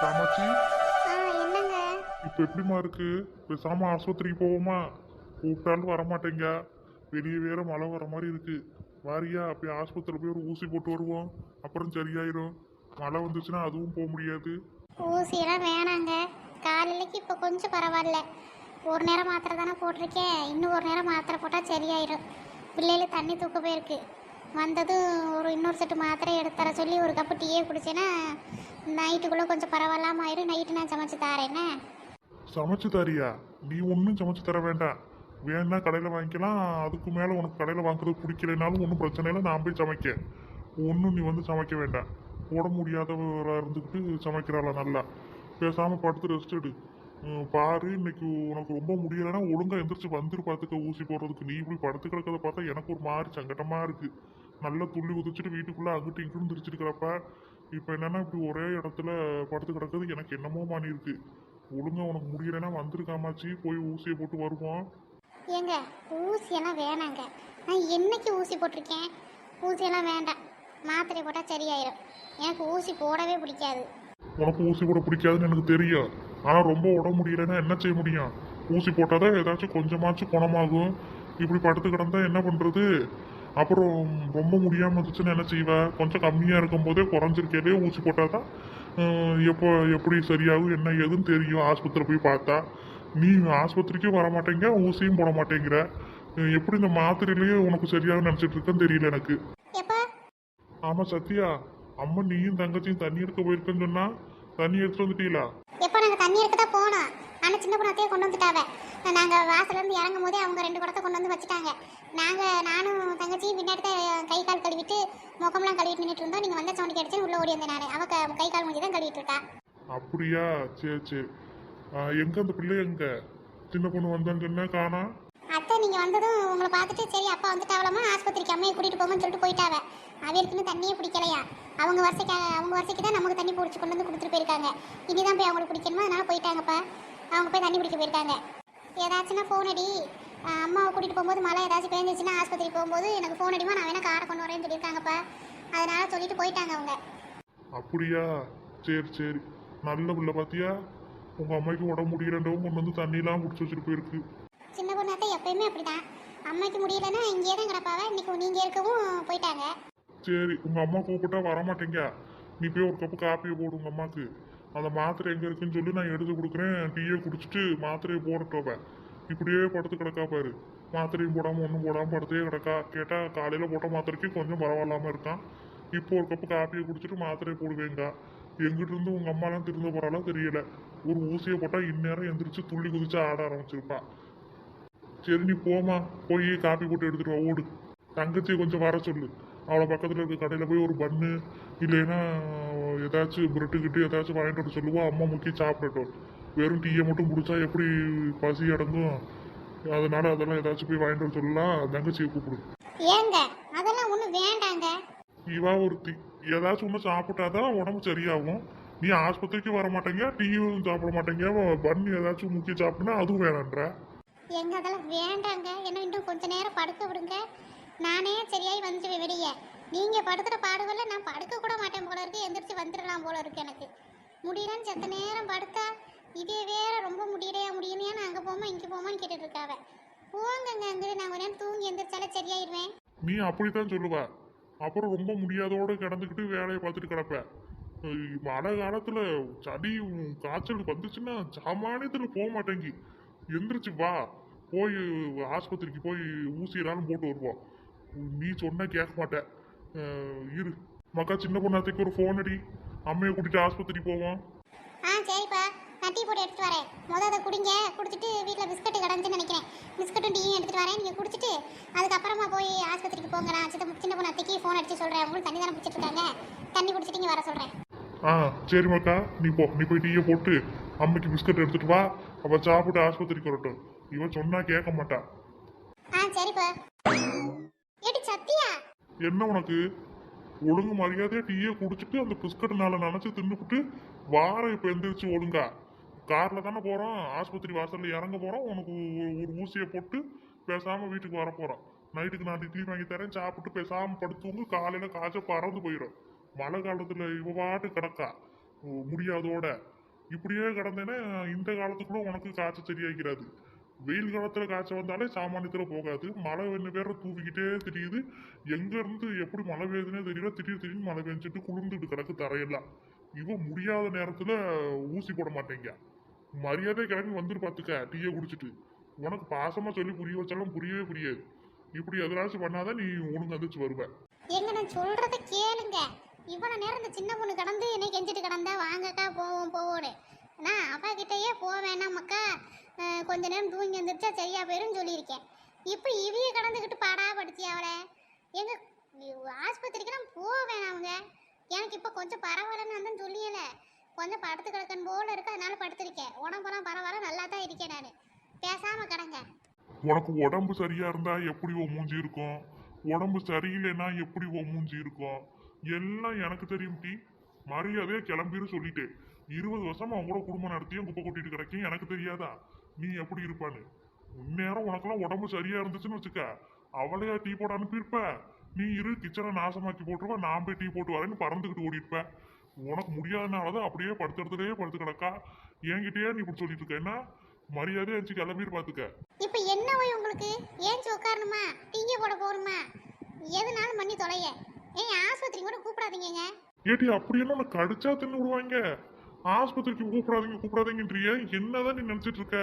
காமாட்சி என்னங்க? இப்போ எப்படிம்மா இருக்கு? பேசாம ஆஸ்பத்திரிக்கு போவோமா? கூப்பிட்டாலும் வர மாட்டேங்க வெளியே வேற மழை வர மாதிரி இருக்கு. வாரியா போய் ஆஸ்பத்திரியில் போய் ஒரு ஊசி போட்டு வருவோம். அப்புறம் சரியாயிரும். மழை வந்துச்சுன்னா அதுவும் போக முடியாது. ஊசியெல்லாம் வேணாங்க. காலையிலக்கு இப்போ கொஞ்சம் பரவாயில்ல. ஒரு நேரம் மாத்திரை தானே போட்டிருக்கேன். இன்னும் ஒரு நேரம் மாத்திரை போட்டால் சரியாயிடும் பிள்ளைகள் தண்ணி தூக்க போயிருக்கு. வந்ததும் ஒரு இன்னொரு செட்டு மாத்திரை எடுத்து தர சொல்லி ஒரு கப்பு டீயே குடிச்சேன்னா நைட்டுக்குள்ளே கொஞ்சம் பரவாயில்லாம ஆயிரும் நைட்டு நான் சமைச்சு தாரேன்னு சமைச்சு தரியா? நீ ஒன்றும் சமைச்சு தர வேண்டாம். வேணா கடையில் வாங்கிக்கலாம். அதுக்கு மேலே உனக்கு கடையில் வாங்குறது பிடிக்கலைனாலும் ஒன்றும் பிரச்சனை இல்லை. நான் போய் சமைக்க ஒன்றும் நீ வந்து சமைக்க வேண்டாம். உடம்பு முடியாதவராக இருந்துக்கிட்டு சமைக்கிறாளா நல்லா. பேசாமல் படுத்து ரெஸ்ட் எடு. பாரு இன்னைக்கு உனக்கு ரொம்ப முடியலைன்னா ஒழுங்கா எந்திரிச்சு வந்துரு பார்த்துக்க ஊசி போடுறதுக்கு. நீ இப்படி படுத்து கிடக்கிறத பார்த்தா எனக்கு ஒரு மாதிரி சங்கடமா இருக்கு. நல்லா துள்ளி உதிச்சிட்டு வீட்டுக்குள்ள அங்கிட்டு இங்கிட்டும் திரிச்சிருக்கிறப்ப இப்போ என்னன்னா இப்படி ஒரே இடத்துல படுத்து கிடக்கிறது எனக்கு என்னமோ மாறி இருக்கு. ஒழுங்கா உனக்கு முடியலைன்னா வந்துருக்காமாச்சு போய் ஊசியை போட்டு வருவோம். ஏங்க ஊசியெல்லாம் வேணாங்க. நான் என்னைக்கு ஊசி போட்டிருக்கேன்? ஊசியெல்லாம் வேண்டாம். மாத்திரை போட்டால் சரியாயிரும். எனக்கு ஊசி போடவே பிடிக்காது. உனக்கு ஊசி போட பிடிக்காதுன்னு எனக்கு தெரியும். ஆனால் ரொம்ப உடம்பு முடியலைன்னா என்ன செய்ய முடியும்? ஊசி போட்டாதான் ஏதாச்சும் கொஞ்சமாச்சும் குணமாகும். இப்படி படுத்து கிடந்தா என்ன பண்ணுறது அப்புறம் ரொம்ப முடியாமல் இருந்துச்சுன்னு என்ன செய்வ? கொஞ்சம் கம்மியாக இருக்கும் போதே குறைஞ்சிருக்கே ஊசி போட்டால் தான் எப்போ எப்படி சரியாகும் என்ன ஏதுன்னு தெரியும். ஆஸ்பத்திரி போய் பார்த்தா நீ ஆஸ்பத்திரிக்கும் வர மாட்டேங்க ஊசியும் போட மாட்டேங்கிற. எப்படி இந்த மாத்திரையிலேயே உனக்கு சரியாகும் நினச்சிட்டு இருக்கேன்னு தெரியல எனக்கு. ஆமாம் சத்யா அம்மா நீயும் தங்கச்சியும் தண்ணி எடுக்க போயிருக்கேன்னு சொன்னா தண்ணி எடுத்துட்டு வந்துட்டீங்களா? எப்போ நாங்கள் தண்ணி எடுக்க தான் போனோம். ஆனால் சின்ன பொண்ணத்தையே கொண்டு வந்துட்டாவே. நாங்கள் வாசலேருந்து இறங்கும் போதே அவங்க ரெண்டு குடத்தை கொண்டு வந்து வச்சுட்டாங்க. நாங்கள் நானும் தங்கச்சியும் பின்னாடி தான் கை கால் கழுவிட்டு முகம்லாம் கழுவிட்டு நின்றுட்டு இருந்தோம். நீங்கள் வந்த சவுண்ட் கிடச்சி உள்ளே ஓடி வந்தேன் நான். அவன் கை கால் முடிஞ்சு தான் கழுவிட்டு இருக்கா. அப்படியா? சரி சரி. எங்கே அந்த பிள்ளை எங்கே? சின்ன பொண்ணு வந்தான்னு சொன்னா காணா? அத்தை நீங்கள் வந்ததும் உங்களை பார்த்துட்டு சரி அப்பா வந்துட்டாவளமா ஆஸ்பத்திரிக்கு அம்மையை கூட்டிகிட்டு போங்கன்னு சொல்லிட்டு போயிட்டாவ. அவருக்குன்னு தண்ணியே பிடிக்கலையா அவங்க வரிசைக்கு அவங்க வரிசைக்கு தான் நமக்கு தண்ணி பிடிச்சி கொண்டு வந்து கொடுத்துட்டு போயிருக்காங்க. இனிதான் போய் அவங்களுக்கு பிடிக்கணுமா அதனால போயிட்டாங்கப்பா. அவங்க போய் தண்ணி பிடிக்க போயிருக்காங்க. ஏதாச்சுன்னா ஃபோன் அடி. அம்மாவை கூட்டிகிட்டு போகும்போது மழை ஏதாச்சும் பேஞ்சிச்சுன்னா ஆஸ்பத்திரி போகும்போது எனக்கு ஃபோன் அடிமா நான் வேணா காரை கொண்டு வரேன்னு சொல்லியிருக்காங்கப்பா. அதனால் சொல்லிட்டு போயிட்டாங்க அவங்க. அப்படியா? சரி சரி. நல்ல பிள்ளை பாத்தியா? உங்கள் அம்மாய்க்கு உடம்பு முடியலன்றவும் கொண்டு வந்து தண்ணியெலாம் பிடிச்சி வச்சுட்டு போயிருக்கு. சின்ன பொண்ணாத்த எப்பயுமே அப்படிதான். அம்மாக்கு முடியலன்னா இங்கேயே தான் கிடப்பாவ. இன்னைக்கு நீங்க இருக்கவும் போயிட்டாங்க. சரி உங்க அம்மா கூப்பிட்டா வர மாட்டேங்க நீ போய் ஒரு கப்பு காப்பியை போடு உங்க அம்மாக்கு. அந்த மாத்திரை எங்க இருக்குன்னு சொல்லி நான் எடுத்து கொடுக்குறேன். டீயை குடிச்சிட்டு மாத்திரையை போடட்டோவ இப்படியே படுத்து கிடக்கா பாரு. மாத்திரையும் போடாம ஒன்றும் போடாம படுத்தே கிடக்கா. கேட்டா காலையில போட்ட மாத்திரைக்கு கொஞ்சம் பரவாயில்லாம இருக்கான். இப்போ ஒரு கப்பு காப்பியை குடிச்சிட்டு மாத்திரையை போடுவேங்க. எங்கிட்ட இருந்து உங்க அம்மாலாம் திருந்த போறாலும் தெரியல. ஒரு ஊசியை போட்டா இந்நேரம் எந்திரிச்சு துள்ளி குதிச்சு ஆட ஆரம்பிச்சிருப்பா. சரி நீ போமா போய் காப்பி போட்டு எடுத்துட்டு வா ஓடு. தங்கச்சியை கொஞ்சம் வர சொல்லு. அவளை பக்கத்தில் இருக்க கடையில் போய் ஒரு பன்னு இல்லைன்னா ஏதாச்சும் பிரெட்டு கிட்டு ஏதாச்சும் வாங்கிட்டு வர சொல்லுவா. அம்மா முக்கி சாப்பிடட்டும். வெறும் டீயை மட்டும் குடிச்சா எப்படி பசி அடங்கும்? அதனால அதெல்லாம் ஏதாச்சும் போய் வாங்கிட்டு வர சொல்லலாம் தங்கச்சியை கூப்பிடு. ஏங்க அதெல்லாம் ஒன்றும் வேண்டாங்க. இவா ஒருத்தி. ஏதாச்சும் ஒன்று சாப்பிட்டாதான் உடம்பு சரியாகும். நீ ஆஸ்பத்திரிக்கு வர மாட்டேங்க டீயும் சாப்பிட மாட்டேங்க பன்னு ஏதாச்சும் முக்கிய சாப்பிட்டா அதுவும் வேணான்ற? எங்க அதெல்லாம் வேண்டாங்க. என்ன இன்னும் கொஞ்ச நேரம் படுக்க விடுங்க. நானே சரியாய் வந்து வெளியே. நீங்க படுத்துகிற பாடுகள்ல நான் படுக்க கூட மாட்டேன் போல இருக்கு. எந்திரிச்சு வந்துடலாம் போல இருக்கு எனக்கு. முடியலன்னு செத்த நேரம் படுத்தா இதே வேற ரொம்ப முடியலையா முடியலையா நான் அங்க போமா இங்க போமான்னு கேட்டுட்டு இருக்காவ. போங்கங்க அங்கே நான் கொஞ்ச நேரம் தூங்கி எந்திரிச்சாலே சரியாயிருவேன் நீ அப்படித்தான் சொல்லுவ. அப்புறம் ரொம்ப முடியாதோட கிடந்துக்கிட்டு வேலையை பார்த்துட்டு கிடப்ப. மழை காலத்துல சளி காய்ச்சல் வந்துச்சுன்னா சாமானியத்துல போக மாட்டேங்கி. எந்திரிச்சு வா. போய் ஆஸ்பத்திரிக்கு போய் ஊசியெல்லாம் போட்டு வருவோம் நீ சொன்னா கேட்க மாட்ட. இரு. மக்கா சின்ன பொண்ணாத்தைக்கு ஒரு ஃபோன் அடி. அம்மையை கூட்டிட்டு ஆஸ்பத்திரி போவோம். ஆ சரிப்பா. நான் டீ போட்டு எடுத்துட்டு வரேன். முதல்ல அதை குடிங்க. குடிச்சிட்டு வீட்டில் பிஸ்கட்டு கிடந்துன்னு நினைக்கிறேன். பிஸ்கட்டும் டீயும் எடுத்துட்டு வரேன். நீங்கள் குடிச்சிட்டு அதுக்கப்புறமா போய் ஆஸ்பத்திரிக்கு போங்க. நான் சின்ன சின்ன பொண்ணு அத்தைக்கு ஃபோன் அடிச்சு சொல்கிறேன் உங்களுக்கு தண்ணி தானே பிடிச்சிட்டு இருக்காங்க? தண்ணி குடிச்சிட்டு இங்கே வர சொல்கிறேன் ஆ சரி மக்கா நீ போ நீ போய் டீயை போட்டு அம்மைக்கு பிஸ்கட் எடுத்துட்டு வா. அவ சாப்பிட்டு ஆஸ்பத்திரிக்கு வரட்டும். இவன் சொன்னா கேட்க மாட்டா. ஆ சரிப்பா ஏடி சத்தியா? என்ன உனக்கு? ஒழுங்கு மரியாதையா டீயை குடிச்சிட்டு அந்த பிஸ்கட்னால நினைச்சு தின்னுபிட்டு வார இப்ப எந்திரிச்சு ஒழுங்கா. கார்ல தானே போறோம். ஆஸ்பத்திரி வாசல்ல இறங்க போறோம். உனக்கு ஒரு- ஒரு ஊசியை போட்டு பேசாம வீட்டுக்கு வர போறோம். நைட்டுக்கு நான் இட்லி வாங்கி தரேன். சாப்பிட்டு பேசாம படுத்துவங்க காலையில காய்ச்சல் பறந்து போயிடும் மழை காலத்துல இவ பாட்டு கிடக்கா. முடியாதோட. இப்படியே கிடந்தேன்னா இந்த காலத்துக்குள்ள உனக்கு காய்ச்சல் சரியாகிறாது வெயில் காலத்துல காய்ச்சல் வந்தாலே சாமானியத்துல போகாது. மழை வெண்ணு பேர தூவிக்கிட்டே தெரியுது. எங்க இருந்து எப்படி மழை பெய்யுதுன்னே தெரியல. திடீர் திடீர்னு மழை பெஞ்சிட்டு குளிர்ந்துட்டு கிடக்கு தரையெல்லாம். இவன் முடியாத நேரத்துல ஊசி போட மாட்டேங்க. மரியாதை கிளம்பி வந்துட்டு பாத்துக்க. டீயை குடிச்சிட்டு. உனக்கு பாசமா சொல்லி புரிய வச்சாலும் புரியவே புரியாது. இப்படி எதிராச்சும் பண்ணாதான் நீ ஒழுங்கு வந்துச்சு வருவ. எங்க நான் சொல்றத கேளுங்க. இவ்வளோ நேரம் இந்த சின்ன பொண்ணு கடந்து என்னை கெஞ்சிட்டு கிடந்தா வாங்கக்கா போவோம் போவோன்னு நான் அப்பா கிட்டேயே போக வேணாமக்கா கொஞ்ச நேரம் தூங்கி வந்துருச்சா சரியா போயிரும் சொல்லியிருக்கேன். இப்போ இவைய கடந்துக்கிட்டு பாடா படுத்தி அவளை. எங்க ஆஸ்பத்திரிக்கு நான் போக வேணாமுங்க எனக்கு இப்போ கொஞ்சம் பரவாயில்லன்னு வந்து சொல்லியலை. கொஞ்சம் படுத்து கிடக்கன் போல இருக்கு அதனால படுத்திருக்கேன். உடம்பெல்லாம் பரவாயில்ல நல்லா தான் இருக்கேன் நான். பேசாம கிடங்க. உனக்கு உடம்பு சரியா இருந்தா எப்படி ஓ மூஞ்சி இருக்கும்? உடம்பு சரியில்லைன்னா எப்படி ஓ மூஞ்சி இருக்கும்? எல்லாம் எனக்கு தெரியும் டி? மரியாதையா கிளம்பிரு சொல்லிட்டேன் இருபது வருஷமா அவங்க கூட குடும்பம் நடத்தியும் குப்பை கொட்டிட்டு கிடைக்கும் எனக்கு தெரியாதா? நீ எப்படி இருப்பான்னு? இந்நேரம் உனக்கெல்லாம் உடம்பு சரியா இருந்துச்சுன்னு வச்சுக்க. அவளையா டீ போட அனுப்பியிருப்ப. நீ இரு கிச்சனை நாசமாக்கி போட்டுருவ நான் போய் டீ போட்டு வரேன்னு பறந்துக்கிட்டு ஓடிருப்ப உனக்கு முடியாதனாலதான் அப்படியே படுத்துறதுலயே படுத்து கிடக்கா. என்கிட்டயே நீ இப்படி சொல்லிட்டு இருக்க. என்ன? மரியாதையா இருந்துச்சு கிளம்பிட்டு பாத்துக்க. இப்ப என்ன உங்களுக்கு? ஏன் உட்காரணுமா டீங்க போட போகணுமா? எதுனாலும் பண்ணி தொலைய. ஏன் ஆஸ்பத்திரி கூட கூப்பிடாதீங்கங்க. ஏடி அப்படியெல்லாம் உனக்கு கடிச்சா தின்னு விடுவாங்க. ஆஸ்பத்திரிக்கு கூப்பிடாதீங்க கூப்பிடாதீங்கன்றிய என்னதான் நீ நினைச்சிட்டு இருக்க?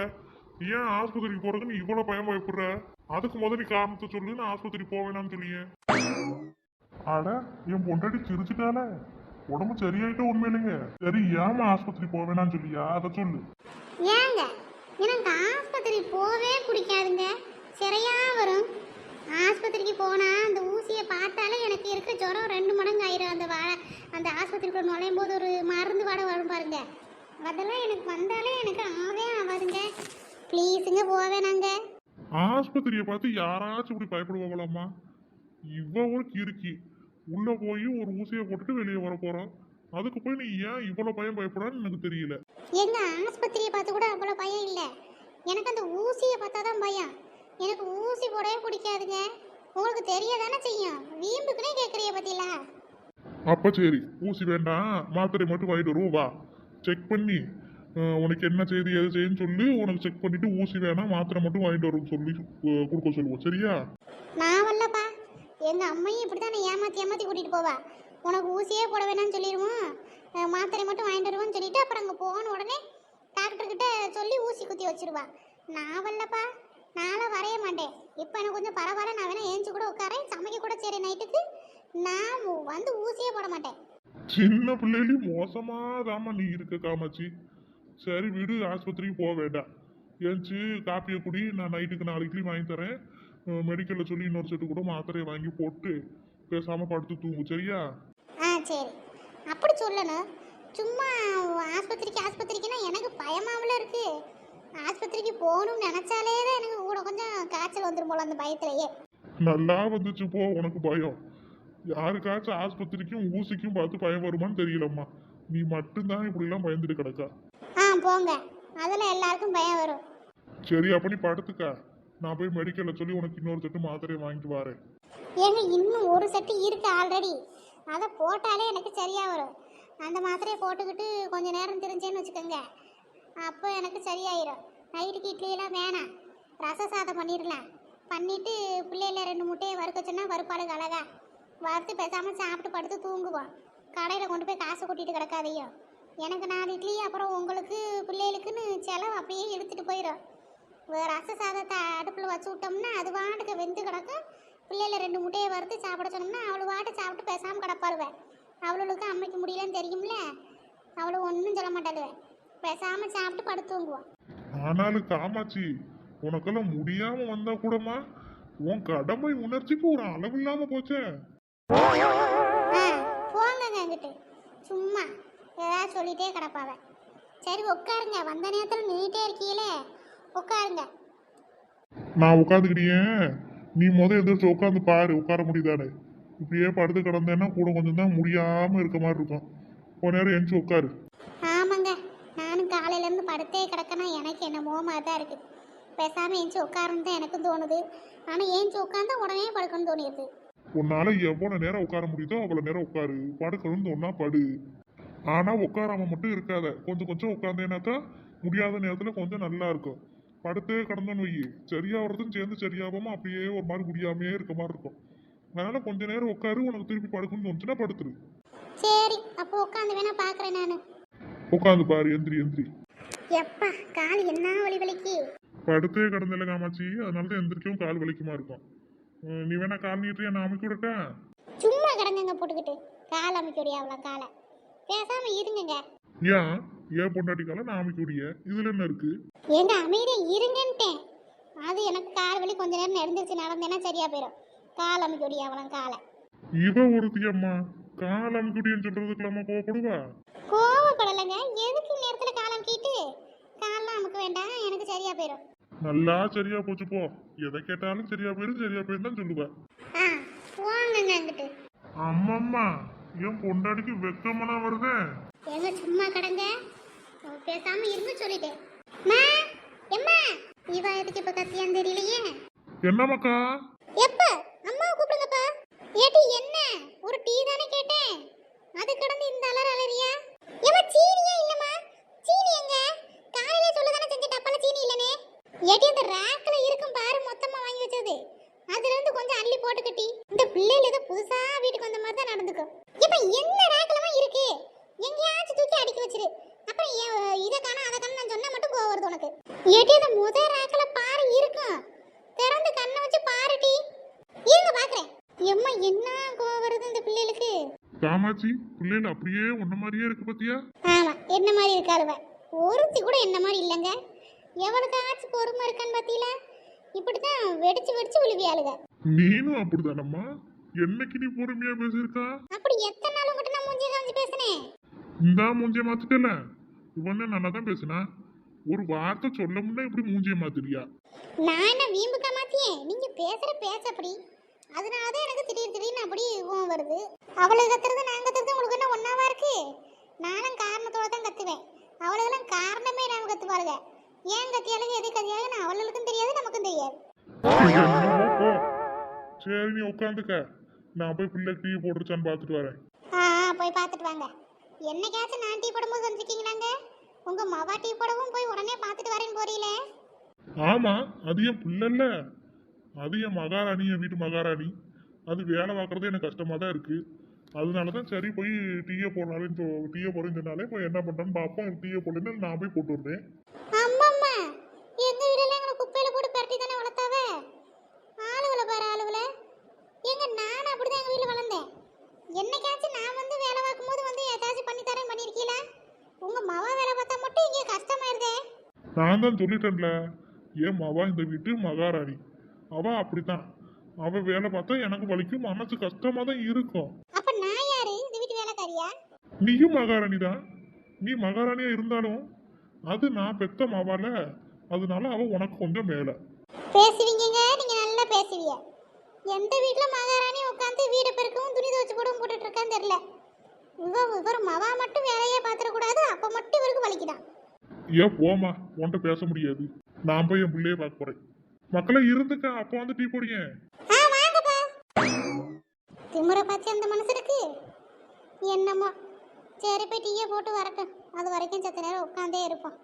ஏன் ஆஸ்பத்திரிக்கு போறதுக்கு நீ இவ்வளவு பயம் பயப்படுற? அதுக்கு முதல் நீ காரணத்தை சொல்லு நான் ஆஸ்பத்திரி போவேணாம்னு சொல்லியே. அட என் பொண்டாட்டி சிரிச்சுட்டால உடம்பு சரியாயிட்ட உண்மையிலுங்க. சரி ஏமா ஆஸ்பத்திரி போவேணாம்னு சொல்லியா? அதை சொல்லு. ஏங்க எனக்கு ஆஸ்பத்திரி போவே பிடிக்காதுங்க. சரியா வரும். ஆஸ்பத்திரிக்கு போனால் அந்த ஊசியை பார்த்தாலே எனக்கு இருக்க ஜுரம் ரெண்டு மடங்கு ஆயிரும் அந்த வா அந்த ஆஸ்பத்திரிக்குள்ள நுழையும் போது ஒரு மருந்து வாடை வரும் பாருங்க. அதெல்லாம் எனக்கு வந்தாலே எனக்கு ஆவே ஆகாதுங்க ப்ளீஸுங்க போவே நாங்கள் ஆஸ்பத்திரியை பார்த்து யாராச்சும் இப்படி பயப்படுவாங்களாம்மா? இவ ஒரு கிறுக்கி. உள்ள போய் ஒரு ஊசியை போட்டுட்டு வெளியே வர போறோம் அதுக்கு போய் நீ ஏன் இவ்வளவு பயம் பயப்படான்னு எனக்கு தெரியல. எங்க ஆஸ்பத்திரியை பார்த்து கூட அவ்வளோ பயம் இல்லை. எனக்கு அந்த ஊசியை பார்த்தா தான் பயம். எனக்கு ஊசி போடவே பிடிக்காதுங்க. உங்களுக்கு தெரிய தானே செய்யும்? வீம்புக்குனே கேட்குறிய பத்திலா அப்போ சரி ஊசி வேண்டாம். மாத்திரை மட்டும் வாங்கிட்டு வருவோம் வா. செக் பண்ணி உனக்கு என்ன செய்தி எது செய்யுன்னு சொல்லி. உனக்கு செக் பண்ணிட்டு ஊசி வேணாம் மாத்திரை மட்டும் வாங்கிட்டு வரும் சொல்லி கொடுக்க சொல்லுவோம். சரியா? நான் வரலப்பா. எங்க அம்மையும் இப்படி தான் ஏமாத்தி ஏமாத்தி கூட்டிட்டு போவா. உனக்கு ஊசியே போட வேணாம்னு சொல்லிடுவோம் மாத்திரை மட்டும் வாங்கிட்டு வருவோம்னு சொல்லிட்டு அப்புறம் அங்கே போன உடனே டாக்டர் கிட்ட சொல்லி ஊசி குத்தி வச்சிருவா. நான் வரலப்பா. நானும் வரைய மாட்டேன். இப்போ எனக்கு கொஞ்சம் பரவாயில்ல. நான் வேணா ஏஞ்சி கூட உட்காரேன். சமைக்க கூட சரி நைட்டுக்கு. நான் வந்து ஊசியே போட மாட்டேன். சின்ன பிள்ளையிலும் மோசமா தாம்மா நீ இருக்க காமாச்சி சரி விடு ஆஸ்பத்திரிக்கு போக வேண்டாம். ஏஞ்சி காப்பியை குடி நான் நைட்டுக்கு நாலு இட்லி வாங்கி தரேன். மெடிக்கலில் சொல்லி இன்னொரு செட்டு கூட மாத்திரையை வாங்கி போட்டு பேசாம படுத்து தூங்கு சரியா? ஆ சரி. அப்படி சொல்லணும். சும்மா ஆஸ்பத்திரிக்கு ஆஸ்பத்திரிக்குன்னா எனக்கு பயமாவில் இருக்கு. ஆஸ்பத்திரிக்கு போகணும்னு நினச்சாலே தான் எனக்கு கூட கொஞ்சம் காய்ச்சல் வந்துடும் போல அந்த பயத்திலேயே. நல்லா வந்துச்சு போ உனக்கு பயம். யாருக்காச்சும் ஆஸ்பத்திரிக்கும் ஊசிக்கும் பார்த்து பயம் வருமான்னு தெரியலம்மா. நீ மட்டும்தான் இப்படிலாம் பயந்துட்டு கிடக்கா. ஆ போங்க. அதில் எல்லாருக்கும் பயம் வரும். சரி அப்ப நீ படுத்துக்க. நான் போய் மெடிக்கல்ல சொல்லி உனக்கு இன்னொரு செட்டு மாத்திரையை வாங்கிட்டு வரேன். ஏங்க இன்னும் ஒரு செட்டு இருக்கு ஆல்ரெடி அதை போட்டாலே எனக்கு சரியா வரும். அந்த மாத்திரையை போட்டுக்கிட்டு கொஞ்ச நேரம் தெரிஞ்சேன்னு வச்சுக்கோங்க. அப்போ எனக்கு சரியாயிரும். நைட்டுக்கு இட்லியெல்லாம் வேணாம். ரச சாதம் பண்ணிடலாம். பண்ணிட்டு பிள்ளையில ரெண்டு முட்டையை வறுக்க சொன்னா வறுப்பாளுக்கு அழகா. வறுத்து பேசாமல் சாப்பிட்டு படுத்து தூங்குவோம் கடையில் கொண்டு போய் காசு கொட்டிட்டு கிடக்காதையோ எனக்கு நாலு இட்லி அப்புறம் உங்களுக்கு பிள்ளைகளுக்குன்னு செலவு அப்படியே இழுத்துட்டு போயிடும் ரச சாதத்தை அடுப்பில் வச்சு விட்டோம்னா அது வாட்டுக்கு வெந்து கிடக்கும் பிள்ளையில ரெண்டு முட்டையை வறுத்து சாப்பிட சொன்னோம்னா அவளு வாட்டு சாப்பிட்டு பேசாமல் கிடப்பாளுவேன் அவளுக்கு அம்மைக்கு முடியலன்னு தெரியும்ல? அவளு ஒன்றும் சொல்ல மாட்டாளுவேன் பேசாமல் சாப்பிட்டு படுத்து தூங்குவான் ஆனாலும் காமாட்சி உனக்கெல்லாம் முடியாமல் வந்தால் கூடமா உன் கடமை உணர்ச்சிக்கு ஒரு அளவு இல்லாமல் போச்சே. ஆ போங்கங்க என்கிட்ட சும்மா ஏதாவது சொல்லிட்டே கிடப்பாவ. சரி உட்காருங்க. வந்த நேரத்தில் நின்றுட்டே இருக்கீங்களே. உட்காருங்க. நான் உட்காந்துக்கிட்டியே நீ முத எந்திரிச்சு உட்காந்து பாரு. உட்கார முடியுதானே இப்படியே படுத்து கிடந்தேன்னா கூட கொஞ்சம் தான் முடியாம இருக்க மாதிரி இருக்கும். கொஞ்ச நேரம் எந்திரிச்சு உட்காரு. ஆமாங்க. நானும் காலையிலேருந்து படுத்தே கிடக்கனா எனக்கு என்னமோ மாதிரி தான் இருக்குது பேசாமல் ஏஞ்சி உட்காருன்னு தான் எனக்கும் தோணுது. ஆனால் ஏஞ்சி உட்காந்தா உடனே படுக்கணும்னு தோணிடுது. உன்னால எவ்வளவு நேரம் உட்கார முடியுதோ அவ்வளவு நேரம் உட்காரு. படுக்கணும்னு ஒன்னா படு. ஆனா உட்காராம மட்டும் இருக்காத. கொஞ்சம் கொஞ்சம் உட்காந்தேன்னா தான் முடியாத நேரத்துல கொஞ்சம் நல்லா இருக்கும். படுத்தே கிடந்தோன்னு வை சரியா வர்றதும் சேர்ந்து சரியாகாம அப்படியே ஒரு மாதிரி முடியாமையே இருக்க மாதிரி இருக்கும். அதனால கொஞ்ச நேரம் உட்காரு உனக்கு திருப்பி படுக்கணும்னு தோணுச்சுன்னா படுத்துரு. சரி அப்போ உட்காந்து வேணா பார்க்குறேன் நான். உட்காந்து பாரு எந்திரி எந்திரி. எப்பா கால் என்ன வலி வலிக்கு? படுத்தே கிடந்தில்ல காமாச்சி அதனால தான் எந்திரிக்கவும் கால் வலிக்குமா இருக்கும். நீ வேணா கால் நீட்டியா? நான் அமைக்க விடட்டா சும்மா கிடங்குங்க போட்டுக்கிட்டு. கால் அமைக்க அவ்வளோ காலை. பேசாம இருங்குங்க. ஏன்? ஏன் பொண்டாட்டி காலை நான் அமைக்க விடிய? இதுல என்ன இருக்கு? எங்க அமைதியா இருங்கன்ட்டேன். அது எனக்கு கால் வலி கொஞ்ச நேரம் நடந்துருச்சு நடந்தேன்னா சரியா போயிடும் கால் அமைக்க அவ்வளோ காலை. இவ ஒருத்தி அம்மா கால் அமைக்குடின்னு சொல்றதுக்கெல்லாமா கோவப்படுவா? கோவப்படலைங்க. எதுக்கு நேரத்துல கால் அமுக்கிட்டு? கால்லாம் அமுக்க வேண்டாம் எனக்கு சரியா போயிடும் நல்லா சரியா போச்சு போ. எதை கேட்டாலும் சரியா போயிடும் சரியா போயிடும் தான் சொல்லுவ. ஆ போங்கங்க அங்கிட்டு. அம்மம்மா என் பொண்டாட்டிக்கு வெக்கமனா வருதே? எங்க சும்மா கடங்க. பேசாம இருந்து சொல்லிட்டேன். மா எம்மா? இவ எதுக்கு இப்ப கத்தியான்னு தெரியலையே? என்னம்மாக்கா? எப்ப? அம்மா கூப்பிடுங்கப்பா. ஏட்டி என்ன? ஒரு டீ தானே கேட்டேன். அது கடந்து இந்த அலற ஏட்டி அந்த ரேக்ல இருக்கும் பாரு மொத்தமா வாங்கி வச்சது. அதுல இருந்து கொஞ்சம் அள்ளி போட்டுக்கிட்டி. இந்த பிள்ளைல ஏதோ புதுசா வீட்டுக்கு வந்த மாதிரி தான் நடந்துக்கும் இப்ப என்ன ரேக்லமா இருக்கு? எங்கேயாச்சும் தூக்கி அடிக்க வச்சிரு. அப்புறம் ஏ- இதை காணா அதை காணா நான் சொன்னா மட்டும் கோவம் வருது உனக்கு. ஏட்டி அந்த முத ரேக்ல பாரு இருக்கும். திறந்து கண்ணை வச்சு பாருடி. இருங்க பாக்குறேன். எம்மா என்ன கோவம் வருது இந்த பிள்ளைகளுக்கு? காமாட்சி பிள்ளைகள் அப்படியே உன்ன மாதிரியே இருக்கு பத்தியா? ஆமா என்ன மாதிரி இருக்காளுவ? ஒருத்தி கூட என்ன மாதிரி இல்லைங்க. எவனுக்காச்சும் பொறுமை இருக்கான்னு பாத்தீங்களா? இப்படித்தான் வெடிச்சு வெடிச்சு விழுவியாளுங்க நீனும் அப்படிதானம்மா? என்னைக்கு நீ பொறுமையா பேசியிருக்கா? அப்படி எத்தனை நாள் மட்டும் நான் மூஞ்சி காமிச்சு பேசுனேன்? இந்த மூஞ்சிய மாத்திட்டல இவனே நல்லா தான் பேசுனா? ஒரு வார்த்தை சொல்ல முன்னே இப்படி மூஞ்சிய மாத்திரியா நான் என்ன வீம்புக்கா மாத்தியே? நீங்க பேசுற பேச்ச அப்படி. அதனாலதான் எனக்கு திடீர் திடீர்னு அப்படி கோவம் வருது. அவளுக்கு கத்துறது நான் கத்துறது உங்களுக்கு என்ன ஒன்னாவா இருக்கு? நானும் காரணத்தோட தான் கத்துவேன். அவளுக்கெல்லாம் காரணமே இல்லாம கத்துப்பாருங்க ஏன் கத்தியாளுங்க எது கத்தியாளுங்க அவளுக்கும் தெரியாது நமக்கும் தெரியாது. சரி நீ உட்காந்துக்க. நான் போய் பிள்ளை டீ போட்டுருச்சான்னு பார்த்துட்டு வரேன். ஆ போய் பார்த்துட்டு வாங்க. என்னைக்காச்சும் நான் டீ போடும்போது வந்துருக்கீங்களாங்க உங்க மவா டீ போடவும் போய் உடனே பார்த்துட்டு வரேன்னு போறீங்களே? ஆமா அது என் பிள்ளைல்ல அது என் மகாராணி என் வீட்டு மகாராணி. அது வேலை பார்க்கறது எனக்கு கஷ்டமா தான் இருக்கு. அதனால தான் சரி போய் டீயை போடலான்னு சொ- டீயை போடுறேன்னு சொன்னாலே போய் என்ன பண்றேன்னு பார்ப்போம். டீயை போடலன்னு நான் போய் போட்டு விடுறேன் எங்க வீடுல எங்களை குப்பையில போட்டு பரட்டி தானே வளர்த்தாவ ஆளுகளை பாரு ஆளுகளை எங்க நான் அப்படிதான் எங்க வீட்டுல வளர்ந்தேன் என்னைக்காச்சும் நான் வந்து வேலை பார்க்கும் போது வந்து ஏதாச்சும் பண்ணி தரேன் பண்ணிருக்கீல உங்க மவ வேலை பார்த்தா மட்டும் இங்கே கஷ்டமாயிருதே நான் தான் சொல்லிட்டேன்ல. ஏன் மவா இந்த வீட்டு மகாராணி? அவ அப்படித்தான். அவ வேலை பார்த்தா எனக்கு வலிக்கும் மனசு கஷ்டமா தான் இருக்கும். அப்ப நான் யாரு? இந்த வீட்டு வேலைக்காரியா? நீயும் மகாராணி தான் நீ மகாராணியா இருந்தாலும் அது நான் பெத்த மாவால. அதனால அவ உனக்கு கொஞ்சம் மேல. பேசுவீங்கங்க? நீங்க நல்லா பேசுவீங்க எந்த வீட்ல மகாராணி உட்காந்து வீடை பெருக்கவும் துணி துவச்சு போடவும் போட்டுட்டு இருக்கான்னு தெரியல. இவ இவர் மவா மட்டும் வேலையே பாத்திர கூடாது அப்ப மட்டும் இவருக்கு வலிக்குதான். ஏன் போமா உன்கிட்ட பேச முடியாது. நான் போய் என் பிள்ளைய பார்க்க போறேன். மக்களை இருந்துக்க அப்போ வந்து டீ போடிங்க ஆ வாங்கப்பா திமுறை பார்த்து அந்த என்னமோ. சரி போய் டீயை போட்டு வரட்டும். அது வரைக்கும் சத்த நேரம் உட்காந்தே இருப்போம்.